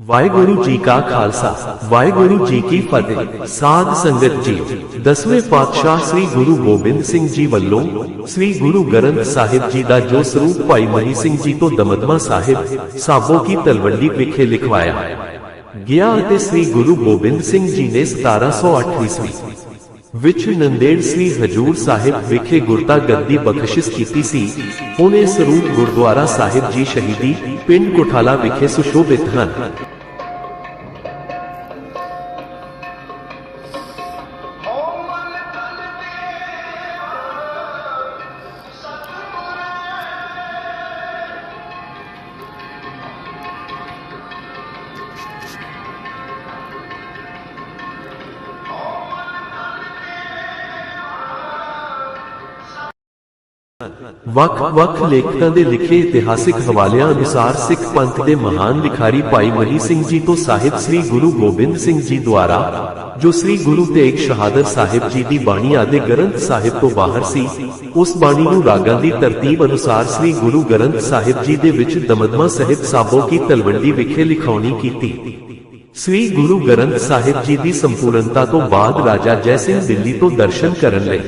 ਵਾਹਿਗੁਰੂ ਜੀ ਕਾ ਖਾਲਸਾ ਵਾਹਿਗੁਰੂ ਜੀ ਕੀ ਫਤਿਹ ਸਾਧ ਸੰਗਤ ਜੀ ਦਸਵੇਂ ਪਾਤਸ਼ਾਹ ਸ੍ਰੀ ਗੁਰੂ ਗੋਬਿੰਦ ਸਿੰਘ ਜੀ ਵੱਲੋਂ ਸ੍ਰੀ ਗੁਰੂ ਗ੍ਰੰਥ ਸਾਹਿਬ ਜੀ ਦਾ ਜੋ ਸਰੂਪ ਭਾਈ ਮਨੀ ਸਿੰਘ ਜੀ ਤੋਂ ਦਮਦਮਾ ਸਾਹਿਬ ਸਾਬੋ ਕੀ ਤਲਵੰਡੀ ਵਿਖੇ ਲਿਖਵਾਇਆ ਗਿਆ ਅਤੇ ਸ੍ਰੀ ਗੁਰੂ ਗੋਬਿੰਦ ਸਿੰਘ ਜੀ ਨੇ 1708 ਈਸਵੀ ਵਿੱਚ ਨੰਦੇੜ ਸ੍ਰੀ ਹਜੂਰ ਸਾਹਿਬ ਵਿਖੇ ਗੁਰਤਾ ਗੱਦੀ ਬਖਸ਼ਿਸ਼ ਕੀਤੀ ਸੀ, ਹੁਣ ਇਹ ਸਰੂਪ ਗੁਰਦੁਆਰਾ ਸਾਹਿਬ ਜੀ ਸ਼ਹੀਦੀ ਪਿੰਡ ਕੋਠਾਲਾ ਵਿਖੇ ਸੁਸ਼ੋਭਿਤ ਹਨ। ਵੱਖ-ਵੱਖ ਲੇਖਕਾਂ ਦੇ ਲਿਖੇ ਇਤਿਹਾਸਿਕ ਹਵਾਲਿਆਂ ਅਨੁਸਾਰ ਸਿੱਖ ਪੰਥ ਦੇ ਮਹਾਨ ਲਿਖਾਰੀ ਭਾਈ ਮਨੀ ਸਿੰਘ ਜੀ ਤੋਂ ਸਾਹਿਬ ਸ੍ਰੀ ਗੁਰੂ ਗੋਬਿੰਦ ਸਿੰਘ ਜੀ ਦੁਆਰਾ, ਜੋ ਸ੍ਰੀ ਗੁਰੂ ਤੇਗ ਸ਼ਹਾਦਤ ਸਾਹਿਬ ਜੀ ਦੀ ਬਾਣੀ ਆਦੇ ਗ੍ਰੰਥ ਸਾਹਿਬ ਤੋਂ ਬਾਹਰ ਸੀ, ਉਸ ਬਾਣੀ ਨੂੰ ਰਾਗਾਂ ਦੀ ਤਰਤੀਬ ਅਨੁਸਾਰ ਸ੍ਰੀ ਗੁਰੂ ਗ੍ਰੰਥ ਸਾਹਿਬ ਜੀ ਦੇ ਵਿੱਚ ਦਮਦਮਾ ਸਾਹਿਬ ਸਾਬੋ ਕੀ ਤਲਵੰਡੀ ਵਿਖੇ ਲਿਖਾਉਣੀ ਕੀਤੀ। ਸ੍ਰੀ ਗੁਰੂ ਗ੍ਰੰਥ ਸਾਹਿਬ ਜੀ ਦੀ ਸੰਪੂਰਨਤਾ ਤੋਂ ਬਾਅਦ ਰਾਜਾ ਜੈ ਸਿੰਘ ਦਿੱਲੀ ਤੋਂ ਦਰਸ਼ਨ ਕਰਨ ਲਈ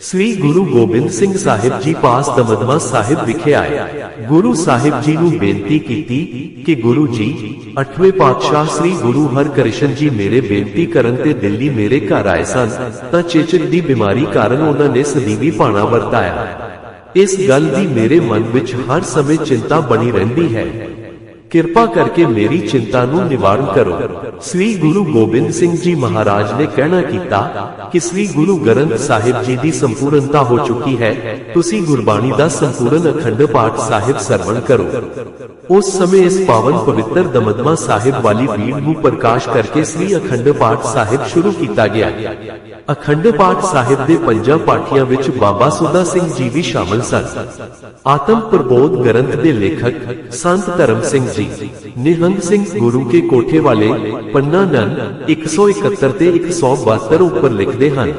ਸ੍ਰੀ ਗੁਰੂ ਗੋਬਿੰਦ ਸਿੰਘ ਸਾਹਿਬ ਜੀ ਪਾਸ ਦਮਦਮਾ ਸਾਹਿਬ ਵਿਖੇ ਆਏ। ਗੁਰੂ ਸਾਹਿਬ ਜੀ ਨੂੰ ਬੇਨਤੀ ਕੀਤੀ ਕਿ ਗੁਰੂ ਜੀ, ਅਠਵੇਂ ਪਾਤਸ਼ਾਹ ਸ੍ਰੀ ਗੁਰੂ ਹਰਕ੍ਰਿਸ਼ਨ ਜੀ ਮੇਰੇ ਬੇਨਤੀ ਕਰਨ ਤੇ ਦਿੱਲੀ ਮੇਰੇ ਘਰ ਆਏ ਸਨ, ਤਾਂ ਚੇਚਕ ਦੀ ਬਿਮਾਰੀ ਕਾਰਨ ਉਹਨਾਂ ਨੇ ਸਦੀਵੀ ਪਾਣਾ ਵਰਤਾਇਆ। ਇਸ ਗੱਲ ਦੀ ਮੇਰੇ ਮਨ ਵਿੱਚ ਹਰ ਸਮੇਂ ਚਿੰਤਾ ਬਣੀ ਰਹਿੰਦੀ ਹੈ। ਕਿਰਪਾ ਕਰਕੇ ਮੇਰੀ ਚਿੰਤਾ ਨੂੰ ਨਿਵਾਰਨ ਕਰੋ। ਸ੍ਰੀ ਗੁਰੂ ਗੋਬਿੰਦ ਸਿੰਘ ਜੀ ਮਹਾਰਾਜ ਨੇ ਕਹਿਣਾ ਕੀਤਾ ਕਿ ਸ੍ਰੀ ਗੁਰੂ ਗ੍ਰੰਥ ਸਾਹਿਬ ਜੀ ਦੀ ਸੰਪੂਰਨਤਾ ਹੋ ਚੁੱਕੀ ਹੈ। ਤੁਸੀਂ ਗੁਰਬਾਣੀ ਦਾ ਸੰਪੂਰਨ ਅਖੰਡ ਪਾਠ ਸਾਹਿਬ ਸਰਵਣ ਕਰੋ। ਉਸ ਸਮੇਂ ਇਸ ਪਾਵਨ ਪਵਿੱਤਰ ਦਮਦਮਾ ਸਾਹਿਬ ਵਾਲੀ ਬੀੜ ਨੂੰ ਪ੍ਰਕਾਸ਼ ਕਰਕੇ ਸ੍ਰੀ ਅਖੰਡ ਪਾਠ ਸਾਹਿਬ ਸ਼ੁਰੂ ਕੀਤਾ ਗਿਆ। ਅਖੰਡ ਪਾਠ ਸਾਹਿਬ ਦੇ ਪੰਜਾਂ ਪਾਠੀਆਂ ਵਿੱਚ ਬਾਬਾ ਸੁਦਾ ਸਿੰਘ ਜੀ ਵੀ ਸ਼ਾਮਲ ਸਨ। ਆਤਮ ਪ੍ਰਬੋਧ ਗ੍ਰੰਥ ਦੇ ਲੇਖਕ ਸੰਤ ਧਰਮ ਸਿੰਘ ਜੀ, ਨਿਹੰਗ ਸਿੰਘ ਗੁਰੂ ਕੇ ਕੋਠੇ ਵਾਲੇ ਪੰਨਾ ਨਨ 171 ਤੇ 172 ਉੱਪਰ ਲਿਖਦੇ ਹਨ।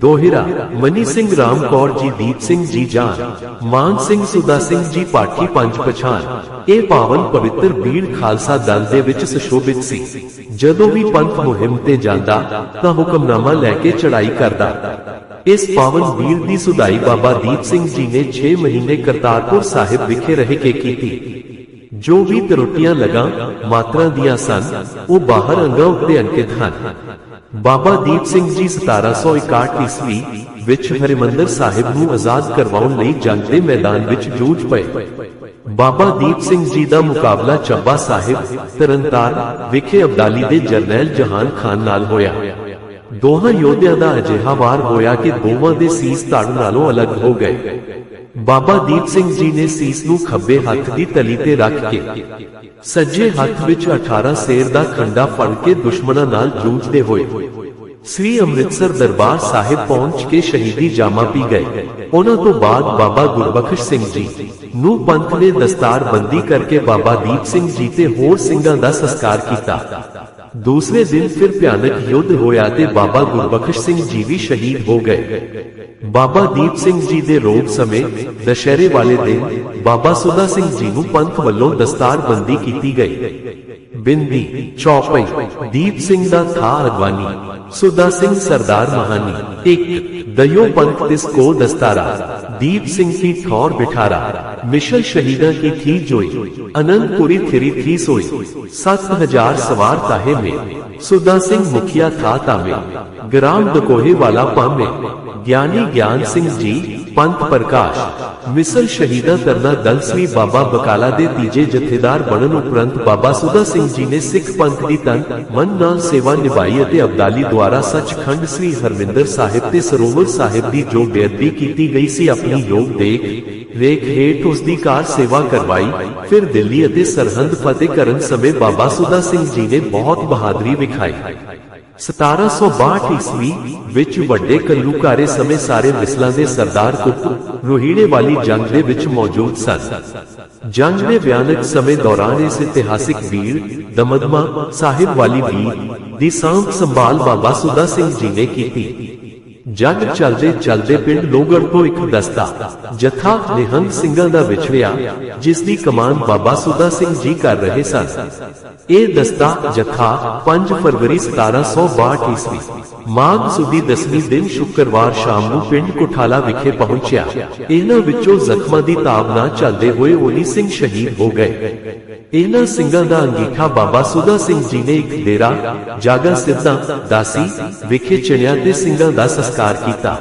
ਦੋਹਿਰਾ, ਮਨੀ ਸਿੰਘ ਰਾਮ ਕੌਰ ਜੀ, ਦੀਪ ਸਿੰਘ ਜੀ ਜਾਨ, ਮਾਨ ਸਿੰਘ ਸੁਦਾ ਸਿੰਘ ਜੀ ਪਾਠੀ ਪੰਜ ਪਛਾਨ ਇਹ ਪਾਵਨ ਪਵਿੱਤਰ ਬੀੜ ਖਾਲਸਾ ਦਲ ਦੇ ਵਿੱਚ ਸੁਸ਼ੋਭਿਤ ਸੀ। ਜਦੋਂ ਵੀ ਪੰਥ ਮੁਹਿੰਮ ਤੇ ਜਾਂਦਾ, ਤਾਂ ਹੁਕਮਨਾਮਾ ਲੈ ਕੇ ਚੜਾਈ ਕਰਦਾ। ਇਸ ਪਾਵਨ ਬੀੜ ਦੀ ਸੁਧਾਈ ਬਾਬਾ ਦੀਪ ਸਿੰਘ ਜੀ ਨੇ 6 ਮਹੀਨੇ ਕਰਤਾਰਪੁਰ ਸਾਹਿਬ ਵਿਖੇ ਰਹਿ ਕੇ ਕੀਤੀ। ਜੋ ਵੀ ਤਰੁੱਟੀਆਂ ਲਗਾ, ਮਾਤਰਾ ਦੀਆਂ ਸਨ, ਉਹ ਬਾਹਰ ਅੰਗਾਂ ਉੱਤੇ ਅੰਕਿਤ ਹਨ। ਬਾਬਾ ਦੀਪ ਸਿੰਘ ਜੀ 1761 ਈਸਵੀ ਵਿੱਚ ਹਰਿਮੰਦਰ ਸਾਹਿਬ ਨੂੰ ਆਜ਼ਾਦ ਕਰਵਾਉਣ ਲਈ ਜੰਗ ਦੇ ਮੈਦਾਨ ਵਿੱਚ ਜੂਝ ਪਏ। ਬਾਬਾ ਦੀਪ ਸਿੰਘ ਜੀ ਦਾ ਮੁਕਾਬਲਾ ਚੱਬਾ ਸਾਹਿਬ, ਤਰਨਤਾਰਨ ਵਿਖੇ ਅਬਦਾਲੀ ਦੇ ਜਰਨੈਲ ਜਹਾਨ ਖਾਨ ਨਾਲ ਹੋਇਆ। ਦੋਹਾਂ ਯੋਧਿਆਂ ਦਾ ਅਜਿਹਾ ਵਾਰ ਹੋਇਆ ਕਿ ਦੋਵਾਂ ਦੇ ਸੀਸ ਧੜ ਨਾਲੋਂ ਅਲੱਗ ਹੋ ਗਏ। ਬਾਬਾ ਦੀਪ ਸਿੰਘ ਜੀ ਨੇ ਸੀਸ ਨੂੰ ਖੱਬੇ ਹੱਥ ਦੀ ਤਲੀ ਤੇ ਰੱਖ ਕੇ ਸੱਜੇ ਹੱਥ ਵਿੱਚ 18 ਸੇਰ ਦਾ ਖੰਡਾ ਫੜ ਕੇ ਦੁਸ਼ਮਣਾਂ ਨਾਲ ਜੂਝਦੇ ਹੋਏ ਸ੍ਰੀ ਅੰਮ੍ਰਿਤਸਰ ਦਰਬਾਰ ਸਾਹਿਬ ਪਹੁੰਚ ਕੇ ਸ਼ਹੀਦੀ ਜਾਮਾ ਪੀ ਗਏ। ਉਹਨਾਂ ਤੋਂ ਬਾਅਦ ਬਾਬਾ ਗੁਰਬਖਸ਼ ਸਿੰਘ ਜੀ ਨੂੰ ਪੰਥ ਨੇ ਦਸਤਾਰਬੰਦੀ ਕਰਕੇ ਬਾਬਾ ਦੀਪ ਸਿੰਘ ਜੀ ਤੇ ਹੋਰ ਸਿੰਘਾਂ ਦਾ ਸੰਸਕਾਰ ਕੀਤਾ। ਦੂਸਰੇ ਦਿਨ ਫਿਰ ਭਿਆਨਕ ਯੁੱਧ ਹੋਇਆ ਤੇ ਬਾਬਾ ਗੁਰਬਖਸ਼ ਸਿੰਘ ਜੀ ਵੀ ਸ਼ਹੀਦ ਹੋ ਗਏ। ਬਾਬਾ ਦੀਪ ਸਿੰਘ ਜੀ ਦੇ ਰੋਗ ਸਮੇਂ ਦਸ਼ਹਰੇ ਵਾਲੇ ਦਿਨ ਬਾਬਾ ਸੁਦਾ ਸਿੰਘ ਜੀ ਨੂੰ ਪੰਥ ਵੱਲੋਂ ਦਸਤਾਰ ਬੰਦੀ ਕੀਤੀ ਗਈ ਬਿੰਦੀ ਚੌਪਈ ਦੀਪ ਸਿੰਘ ਦਾ ਥਾ ਅਗਵਾਨੀ ਸੁਦਾ ਸਿੰਘ ਸਰਦਾਰ ਮਹਾਨੀ ਇੱਕ ਦਯੋ ਪੰਥ ਤਿਸ ਕੋ ਦਸਤਾਰਾ ਦੀਪ ਸਿੰਘ ਕੀ ਠੌਰ ਬਿਠਾਰਾ ਮਿਸ਼ਲ ਸ਼ਹੀਦਾਂ ਕੀ ਥੀ ਜੋਈ ਅਨੰਦਪੁਰੀ ਥਿਰੀ ਥੀ ਸੋਈ 7000 ਸਵਾਰ ਤਾਹੇ ਮੇ ਸੁਦਾ ਸਿੰਘ ਮੁਖੀਆ ਥਾ ਤਾਮੇ ਗ੍ਰਾਮ ਦਕੋਹੇ ਵਾਲਾ ਪਾਮੇ ਗਿਆਨੀ ਗਿਆਨ ਸਿੰਘ ਜੀ, ਪੰਥ ਪ੍ਰਕਾਸ਼ ਮਿਸਲ ਸ਼ਹੀਦਾਂ ਕਰਨਾ ਦਲ ਸ੍ਰੀ ਬਾਬਾ ਬਕਾਲਾ ਦੇ ਤੀਜੇ ਜਥੇਦਾਰ ਬਣਨ ਉਪਰੰਤ ਬਾਬਾ ਸੁਦਾ ਸਿੰਘ ਜੀ ਨੇ ਸਿੱਖ ਪੰਥ ਦੀ ਤਨ, ਮਨ ਨਾਲ ਸੇਵਾ ਨਿਭਾਈ ਅਤੇ ਅਬਦਾਲੀ ਦੁਆਰਾ ਸੱਚਖੰਡ ਸ੍ਰੀ ਹਰਮਿੰਦਰ ਸਾਹਿਬ ਤੇ ਸਰੋਵਰ ਸਾਹਿਬ ਦੀ ਜੋ ਬੇਅਦਬੀ ਕੀਤੀ ਗਈ ਸੀ, ਆਪਣੀ ਯੋਗ ਦੇਖ ਰੇਖ ਹੇਠ ਉਸ ਦੀ ਕਾਰ ਸੇਵਾ ਕਰਵਾਈ, ਫਿਰ ਦਿੱਲੀ ਅਤੇ ਸਰਹੰਦ ਫਤਿਹ ਕਰਨ ਸਮੇਂ ਬਾਬਾ ਸੁਦਾ ਸਿੰਘ ਜੀ ਨੇ ਬਹੁਤ ਬਹਾਦਰੀ ਵਿਖਾਈ। 1762 ਈਸਵੀ ਵਿੱਚ ਵੱਡੇ ਕੱਲੂਕਾਰੇ ਸਮੇਂ ਸਾਰੇ ਮਿਸਲਾਂ ਦੇ ਸਰਦਾਰ ਕੁੱਟ ਰੋਹੀੜੇ ਵਾਲੀ ਜੰਗ ਦੇ ਵਿੱਚ ਮੌਜੂਦ ਸਨ। ਜੰਗ ਦੇ ਭਿਆਨਕ ਸਮੇਂ ਦੌਰਾਨ ਇਸ ਇਤਿਹਾਸਿਕ ਵੀਰ, ਦਮਦਮਾ ਸਾਹਿਬ ਵਾਲੀ ਵੀਰ ਦੀ ਸਾਂਭ ਸੰਭਾਲ ਬਾਬਾ ਸੁਦਾ ਸਿੰਘ ਜੀ ਨੇ ਕੀਤੀ। ਜੱਗ ਚਲਦੇ ਚਲਦੇ ਪਿੰਡ ਲੋਗੜ ਤੋਂ ਇੱਕ ਦਸਤਾ, ਜਥਾ ਨਿਹੰਗ ਸਿੰਘਾਂ ਦਾ ਵਿਛੜਿਆ ਜਿਸ ਦੀ ਕਮਾਨ ਬਾਬਾ ਸੁਦਾ ਸਿੰਘ ਜੀ ਕਰ ਰਹੇ ਸਨ। ਇਹ ਦਸਤਾ ਜਥਾ 5 ਫਰਵਰੀ 1762 ਈਸਵੀ, ਮਾਘ ਸੁਦੀ ਦਸਵੀਂ ਦਿਨ ਸ਼ੁੱਕਰਵਾਰ ਸ਼ਾਮ ਨੂੰ ਪਿੰਡ ਕੋਠਾਲਾ ਵਿਖੇ ਪਹੁੰਚਿਆ। ਇਹਨਾਂ ਵਿੱਚੋਂ ਜ਼ਖਮਾਂ ਦੀ ਤਾਬ ਨਾ ਚੱਲਦੇ ਹੋਏ ਓਲੀ ਸਿੰਘ ਸ਼ਹੀਦ ਹੋ ਗਏ। ਇਹਨਾਂ ਸਿੰਘਾਂ ਦਾ ਅੰਗੀਠਾ ਬਾਬਾ ਸੁਦਾ ਸਿੰਘ ਜੀ ਨੇ ਇੱਕ ਡੇਰਾ, ਜਾਗਾ ਸਿੱਧਾ, ਦਾਸੀ, ਵਿਖੇ ਚਿਣਿਆ ਤੇ ਸਿੰਘਾਂ ਦਾ ਸੰਸਕਾਰ ਕੀਤਾ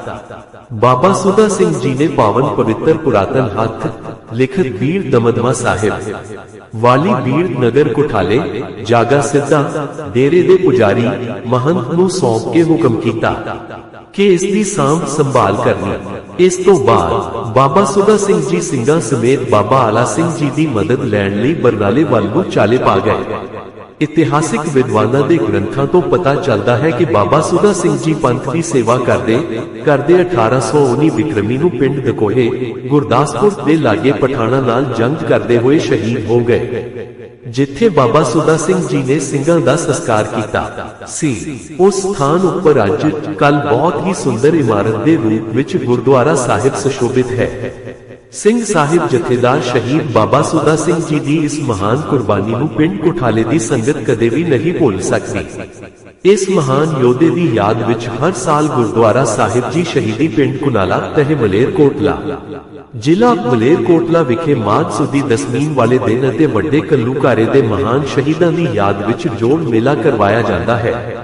ਬਾਬਾ ਸੁਦਾ ਸਿੰਘ ਜੀ ਨੇ ਪਾਵਨ ਪਵਿੱਤਰ ਪੁਰਾਤਨ ਹੱਥ ਲਿਖਤ ਬੀੜ ਦਮਦਮਾ ਸਾਹਿਬ ਵਾਲੀ ਬੀੜ ਨਗਰ ਕੋਠਾਲੇ ਜਾਗਾ ਸਿੱਧਾ ਡੇਰੇ ਦੇ ਪੁਜਾਰੀ ਮਹੰਤ ਨੂੰ ਸੌਂਪ ਕੇ ਹੁਕਮ ਕੀਤਾ ਕਿ ਇਸ ਦੀ ਸਾਂਭ ਸੰਭਾਲ ਕਰਨੀ ਇਸ ਤੋਂ ਬਾਅਦ ਬਾਬਾ ਸੁਦਾ ਸਿੰਘ ਜੀ ਸਿੰਘਾਂ ਸਮੇਤ ਬਾਬਾ ਆਲਾ ਸਿੰਘ ਜੀ ਦੀ ਮਦਦ ਲੈਣ ਲਈ ਬਰਨਾਲੇ ਵੱਲ ਨੂੰ ਚਾਲੇ ਪਾ ਗਏ ਇਤਿਹਾਸਿਕ ਵਿਦਵਾਨਾਂ ਦੇ ਗ੍ਰੰਥਾਂ ਤੋਂ ਪਤਾ ਚੱਲਦਾ ਹੈ ਕਿ ਬਾਬਾ ਸੁਦਾ ਸਿੰਘ ਜੀ ਪੰਥ ਦੀ ਸੇਵਾ ਕਰਦੇ ਕਰਦੇ 1819 ਵਿਕਰਮੀ ਨੂੰ ਪਿੰਡ ਦਕੋਹੇ, ਗੁਰਦਾਸਪੁਰ ਦੇ ਲਾਗੇ ਪਠਾਣਾ ਨਾਲ ਜੰਗ ਕਰਦੇ ਹੋਏ ਸ਼ਹੀਦ ਹੋ ਗਏ। ਜਿੱਥੇ ਬਾਬਾ ਸੁਦਾ ਸਿੰਘ ਜੀ ਨੇ ਸਿੰਘਾਂ ਦਾ ਸੰਸਕਾਰ ਕੀਤਾ ਸੀ। ਉਸ ਸਥਾਨ ਉੱਪਰ ਅੱਜ ਕੱਲ ਬਹੁਤ ਹੀ ਸੁੰਦਰ ਇਮਾਰਤ ਦੇ ਰੂਪ ਵਿੱਚ ਗੁਰਦੁਆਰਾ ਸਾਹਿਬ ਸੁਸ਼ੋਭਿਤ ਹੈ। ਸਿੰਘ ਸਾਹਿਬ ਜਥੇਦਾਰ ਸ਼ਹੀਦ ਬਾਬਾ ਸੁਦਾ ਸਿੰਘ ਜੀ ਦੀ ਇਸ ਮਹਾਨ ਕੁਰਬਾਨੀ ਨੂੰ ਪਿੰਡ ਕੋਠਾਲੇ ਦੀ ਸੰਗਤ ਕਦੇ ਵੀ ਨਹੀਂ ਭੁੱਲ ਸਕਦੀ। ਇਸ ਮਹਾਨ ਯੋਧੇ ਦੀ ਯਾਦ ਵਿੱਚ ਹਰ ਸਾਲ ਗੁਰਦੁਆਰਾ ਸਾਹਿਬ ਜੀ ਸ਼ਹੀਦੀ ਪਿੰਡ ਕੁਨਾਲਾ ਤਹਿ ਮਲੇਰ ਕੋਟਲਾ। ਜ਼ਿਲ੍ਹਾ ਮਲੇਰ ਕੋਟਲਾ ਵਿਖੇ ਮਾਘ ਸੁਦੀ ਦਸਮੀਨ ਵਾਲੇ ਦਿਨ ਅਤੇ ਵੱਡੇ ਕੱਲੂਕਾਰੇ ਦੇ ਮਹਾਨ ਸ਼ਹੀਦਾਂ ਦੀ ਯਾਦ ਵਿੱਚ ਜੋੜ ਮੇਲਾ ਕਰਵਾਇਆ ਜਾਂਦਾ ਹੈ।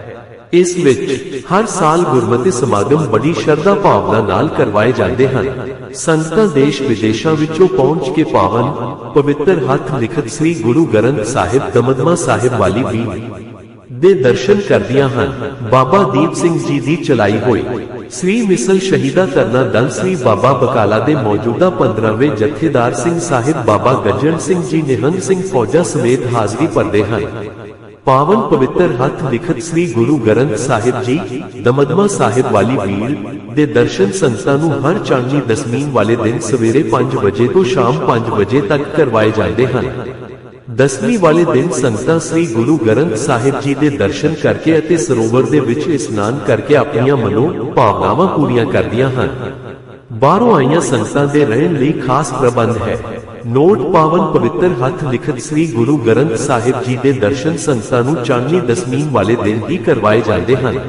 ਇਸ ਵਿੱਚ ਹਰ ਸਾਲ ਗੁਰਮਤਿ ਸਮਾਗਮ ਬੜੀ ਸ਼ਰਧਾ ਭਾਵਨਾ ਨਾਲ ਕਰਵਾਏ ਜਾਂਦੇ ਹਨ। ਸੰਗਤਾਂ ਦੇਸ਼ ਵਿਦੇਸ਼ਾਂ ਵਿੱਚੋਂ ਪਹੁੰਚ ਕੇ ਪਾਵਨ ਪਵਿੱਤਰ ਹੱਥ ਲਿਖਤ ਸ੍ਰੀ ਗੁਰੂ ਗ੍ਰੰਥ ਸਾਹਿਬ ਦਮਦਮਾ ਸਾਹਿਬ ਵਾਲੀ ਵੀ ਦੇ ਦਰਸ਼ਨ ਕਰਦੀਆਂ ਹਨ। ਬਾਬਾ ਦੀਪ ਸਿੰਘ ਜੀ ਦੀ ਚਲਾਈ ਹੋਈ ਸ੍ਰੀ ਮਿਸਲ ਸ਼ਹੀਦਾ ਤਰਨਾ ਦਲ ਸ੍ਰੀ ਬਾਬਾ ਬਕਾਲਾ ਦੇ ਮੌਜੂਦਾ 15ਵੇਂ ਜਥੇਦਾਰ ਸਿੰਘ ਸਾਹਿਬ ਬਾਬਾ ਗੱਜਣ ਸਿੰਘ ਜੀ ਨਿਹੰਗ ਸਿੰਘ ਫੌਜਾ ਸਮੇਤ ਹਾਜ਼ਰੀ ਭਰਦੇ ਹਨ। ਪਾਵਨ ਪਵਿੱਤਰ ਹੱਥ ਲਿਖਤ ਸ੍ਰੀ ਗੁਰੂ ਗ੍ਰੰਥ ਸਾਹਿਬ ਜੀ ਦਮਦਮਾ ਸਾਹਿਬ ਵਾਲੀ ਵੀਲ ਦੇ ਦਰਸ਼ਨ ਸੰਗਤਾਂ ਨੂੰ ਹਰ ਚਾਂਦਨੀ ਦਸਮੀਨ ਵਾਲੇ ਦਿਨ ਸਵੇਰੇ 5 ਵਜੇ ਤੋਂ ਸ਼ਾਮ 5 ਵਜੇ ਤੱਕ ਕਰਵਾਏ ਜਾਂਦੇ ਹਨ। ਦਸਵੀਂ ਵਾਲੇ ਦਿਨ ਸੰਗਤਾਂ ਸ੍ਰੀ ਗੁਰੂ ਗ੍ਰੰਥ ਸਾਹਿਬ ਜੀ ਦੇ ਦਰਸ਼ਨ ਕਰਕੇ ਅਤੇ ਸਰੋਵਰ ਦੇ ਵਿੱਚ ਇਸ਼ਨਾਨ ਕਰਕੇ ਆਪਣੀਆਂ ਮਨੋ ਭਾਵਨਾਵਾਂ ਪੂਰੀਆਂ ਕਰਦੀਆਂ ਹਨ। ਬਾਹਰੋਂ ਆਈਆਂ ਸੰਗਤਾਂ ਦੇ ਰਹਿਣ ਲਈ ਖਾਸ ਪ੍ਰਬੰਧ ਹੈ। ਨੋਟ ਪਾਵਨ ਪਵਿੱਤਰ ਹੱਥ ਲਿਖਤ ਸ੍ਰੀ ਗੁਰੂ ਗ੍ਰੰਥ ਸਾਹਿਬ ਜੀ ਦੇ ਦਰਸ਼ਨ ਸੰਗਤਾਂ ਨੂੰ ਚਾਂਦਨੀ ਦਸਮੀਨ ਵਾਲੇ ਦਿਨ ਹੀ ਕਰਵਾਏ ਜਾਂਦੇ ਹਨ।